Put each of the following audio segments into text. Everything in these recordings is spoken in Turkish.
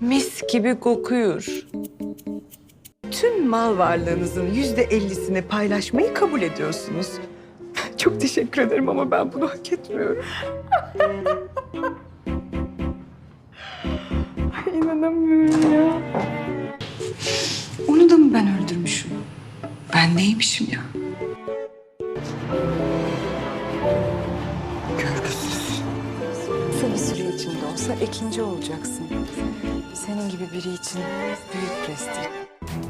Mis gibi kokuyor. Tüm mal varlığınızın yüzde ellisini paylaşmayı kabul ediyorsunuz. Çok teşekkür ederim ama ben bunu hak etmiyorum. Ay inanamıyorum ya. Onu da mı ben öldürmüşüm? Ben neymişim ya? Görgüsüz. Kısa bir süre için de olsa ikinci olacaksın. Senin gibi biri için büyük prestij.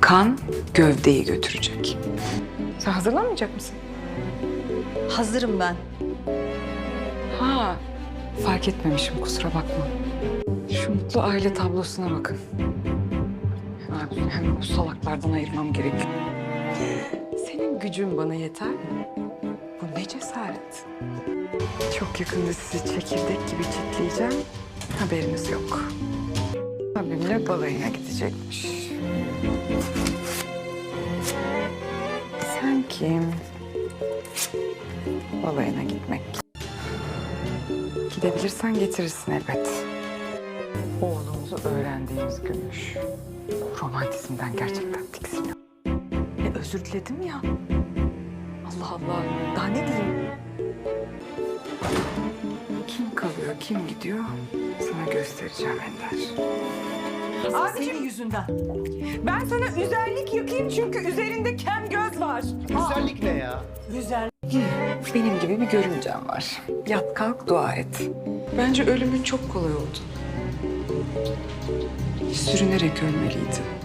Kan gövdeyi götürecek. Sen hazırlanmayacak mısın? Hazırım ben. Ha, fark etmemişim kusura bakma. Şu mutlu aile tablosuna bakın. Abi hemen bu salaklardan ayırmam gerekiyor. Senin gücün bana yeter mi? Bu ne cesaret? Çok yakında sizi çekirdek gibi çitleyeceğim. Haberiniz yok. Abimle balayına gidecekmiş. Sen kim? Balayına gitmek. Gidebilirsen getirirsin elbet. Oğlumuzu öğrendiğimiz gümüş. Romantizmden gerçekten tiksiniyorum. E, özür diledim ya. Allah Allah. Daha ne diyeyim? Kim gidiyor sana göstereceğim Ender. Senin yüzünden. Ben sana üzerlik yakayım çünkü üzerinde kem göz var. Güzellik ne ya? Güzel. Benim gibi bir görümcem var. Yat kalk dua et. Bence ölümün çok kolay oldu. Sürünerek ölmeliydi.